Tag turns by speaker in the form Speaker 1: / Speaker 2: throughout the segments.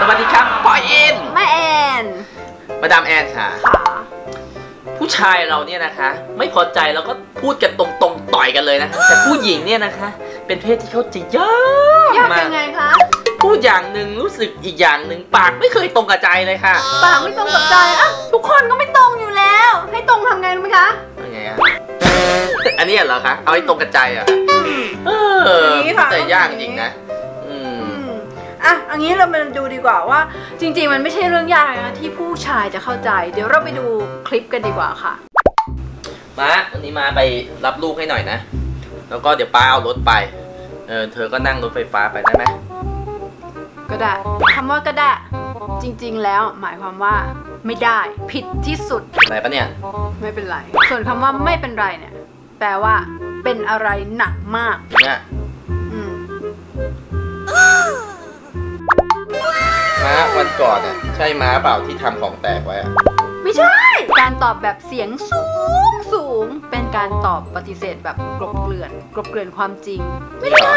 Speaker 1: สวัสดีครับปอยอิน
Speaker 2: แม่แอน
Speaker 1: มาดามแอนค่ะ
Speaker 2: ค่ะ
Speaker 1: ผู้ชายเราเนี่ยนะคะ ไม่พอใจเราก็พูดกันตรงๆต่อยกันเลยนะคะแต่ผู้หญิงเนี่ยนะคะ เป็นเพศที่เขาจะยาก
Speaker 2: ยาก
Speaker 1: มา
Speaker 2: ยั
Speaker 1: ก
Speaker 2: งไงคะ
Speaker 1: พูดอย่างหนึ่งรู้สึกอีกอย่างหนึ่งปากไม่เคยตรงกับใจเลยค่ะ
Speaker 2: ปากไม่ตรงกับใจอะทุกคนก็ไม่ตรงอยู่แล้ว ให้ตรงทำไงรู้ไหมคะ
Speaker 1: เป็นไงอะ อันนี้เหรอคะเอาให้ตรงกับใจเหรอะ เออ
Speaker 2: อย่างนี้ค่ะ
Speaker 1: แต่ยากจริงๆนะ อืม
Speaker 2: อืมอะเอันนี้เรามาดูดีกว่าว่า จริง ๆ มันไม่ใช่เรื่องยากนะที่ผู้ชายจะเข้าใจ เดี๋ยวเราไปดูคลิปกันดีกว่าค่ะ
Speaker 1: มาวันนี้มาไปรับลูกให้หน่อยนะ แล้วก็เดี๋ยวป้าเอารถไป เออเธอก็นั่งรถไฟฟ้าไปได้ไหม
Speaker 2: ก็ได้คำว่าก็ได้ จริง ๆ แล้วหมายความว่าไม่ได้ผิดที่สุด
Speaker 1: อะไรปะเนี่ย
Speaker 2: ไม่เป็นไร ส่วนคำว่าไม่เป็นไรเนี่ย แปลว่า เป็นอะไรหนักมาก
Speaker 1: เนี่ย
Speaker 2: ม้า
Speaker 1: วันก่อนอะใช่ม้าเปล่าที่ทำของแตกไว้อะ
Speaker 2: ไม่ใช่ การตอบแบบเสียงสูงสูง เป็นการตอบปฏิเสธแบบกลบเกลื่อน กลบเกลื่อนความจริง ไม่ได้ท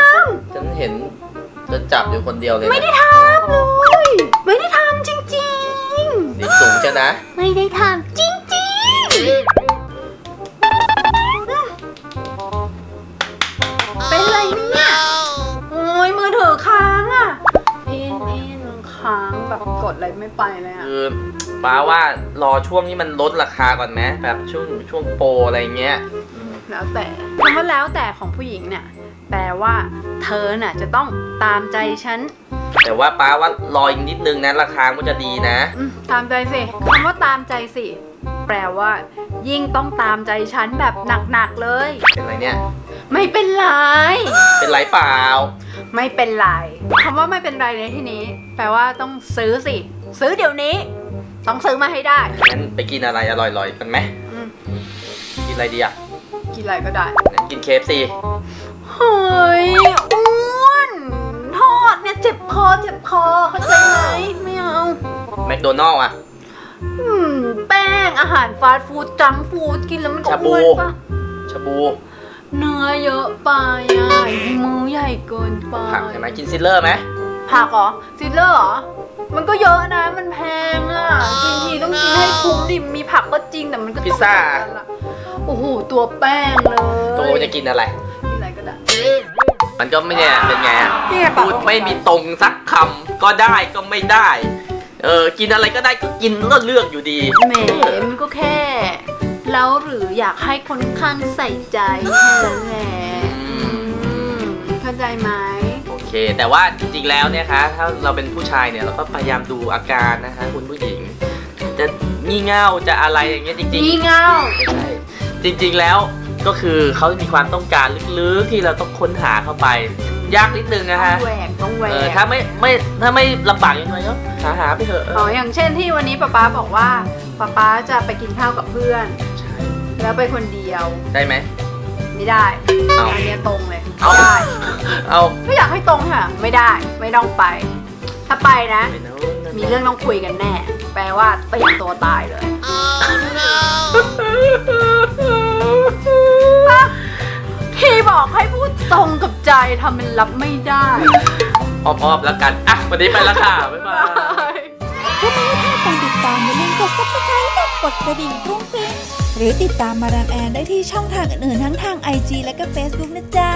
Speaker 1: ฉันเห็นจะจับอยู่คนเดียวเลยำนะ
Speaker 2: ไม่ได้ทำเลยไม่ได้ทำจริง
Speaker 1: เสียงสูงจะนะ
Speaker 2: ๆ ไม่ได้ทำจริงๆ แบบกดอะไรไม่ไปเลยอะ
Speaker 1: คือป้าว่ารอช่วงนี้มันลดราคาก่อนไหมแบบช่วงช่วงโปรอะไรเงี้ยอืม
Speaker 2: แล้วแต่คำว่าแล้วแต่ของผู้หญิงเนี่ยแปลว่า เธอน่ะจะต้องตามใจฉัน
Speaker 1: แต่ว่าป้าว่ารออีกนิดนึงนะราคาก็จะดีนะ
Speaker 2: อืมตามใจสิคำว่าตามใจสิแปลว่า ยิ่งต้องตามใจฉันแบบหนักๆเลย
Speaker 1: เป็นไรเนี่ย
Speaker 2: ไม่เป็นไร
Speaker 1: เป็นไรเปล่า
Speaker 2: ไม่เป็นไรคำว่าไม่เป็นไรในที่นี้ แปลว่าต้องซื้อสิ ซื้อเดี๋ยวนี้ ต้องซื้อมาให้ได้
Speaker 1: งั้นไปกินอะไรอร่อยๆกันไหม
Speaker 2: อืม
Speaker 1: กินอะไรดีอะ
Speaker 2: กินอะไรก็ได้
Speaker 1: งั้นกินเคฟซี
Speaker 2: เฮ้ยอ้วนทอดเนี่ยเจ็บคอเจ็บคอเข้าใจไหมไม่เอา
Speaker 1: แมคโดนัลล์อะ
Speaker 2: อืมแป้งอาหารฟาสต์ฟู้ดจังก์ฟู้ดกินแล้วมันก็
Speaker 1: ชาบู
Speaker 2: อ้วนปะ
Speaker 1: ชาบู
Speaker 2: เนื้อเยอะไปอะมือใหญ่เกิน ไป
Speaker 1: ผักใช่ไหมกินซิลเลอร์ไหม
Speaker 2: ผักเหรอซิลเลอร์เหรอ มันก็เยอะนะ มันแพงอะกินทีต้องกินให้คุ้มดิมีผักก็จริงแต่มันก็ต้อง
Speaker 1: พิซซ่า
Speaker 2: เหมือนกันละโอ้โหตัวแป้งเลย
Speaker 1: โตจะกินอะไร
Speaker 2: กินอะไรก็ได้
Speaker 1: มันก็ไม่เนี่ยเป็นไงอะ
Speaker 2: นี่ไงปาก
Speaker 1: พูดไม่มีตรงสักคำก็ได้ก็ไม่ได้ เออกินอะไรก็ได้ก็กินก็เลือกอยู่ดี
Speaker 2: แหมมันก็แค่ แล้วหรืออยากให้คนข้างใส่ใจแค่นั้นแหละอืมเข้า ใจไหม
Speaker 1: โอเค แต่ว่าจริงๆแล้วเนี่ยคะถ้าเราเป็นผู้ชายเนี่ยเราก็พยายามดูอาการนะคะ คุณผู้หญิง จะงี่เง่าจะอะไรอย่างเงี้ยจริง
Speaker 2: งี่เง่า
Speaker 1: ๆไม่ใช่จริงๆแล้วก็คือเขามีความต้องการลึกๆที่เราต้องค้นหาเข้าไป ยากนิดนึงนะ
Speaker 2: ต้อ
Speaker 1: ฮะ
Speaker 2: งแหวกต้องแหว
Speaker 1: เออกถ้าไม่ไม่ถ้าไม่ลำบากยังไงก็หาหาไปเถอะเอ
Speaker 2: อ๋อ
Speaker 1: อ
Speaker 2: อย่างเช่นที่วันนี้ป๊าป๊าบอกว่าป๊าป๊าจะไปกินข้าวกับเพื่อน
Speaker 1: ใช่
Speaker 2: แล้วไปคนเดียว
Speaker 1: ได้ไหม
Speaker 2: ไม่ได้
Speaker 1: เอา
Speaker 2: อันเนี้ยตรงเลย
Speaker 1: เอา
Speaker 2: ไม่ได้
Speaker 1: เอา
Speaker 2: ไม่อยากให้ตรงค่ะ ไม่ได้ไม่ต้องไป ถ้าไปนะ
Speaker 1: ไปโน่น
Speaker 2: มีเรื่องต้องคุยกันแน่ แปลว่าเตรียมตัวตายเลยที่บอกให้พูดตรงกับใจทำเป็นรับไม่ได้
Speaker 1: อ้อมๆแล้วกัน อะ วันนี้ไปแล้วค่ะ บ๊ายบาย
Speaker 3: เพื่อไม่ให้พลาดการติดตามอย่าลืมกด subscribe และกดกระดิ่งกรุ้งกริ้งหรือติดตามมาดามแอนได้ที่ช่องทางอื่นๆทั้งทาง IG และก็ Facebook นะจ๊ะ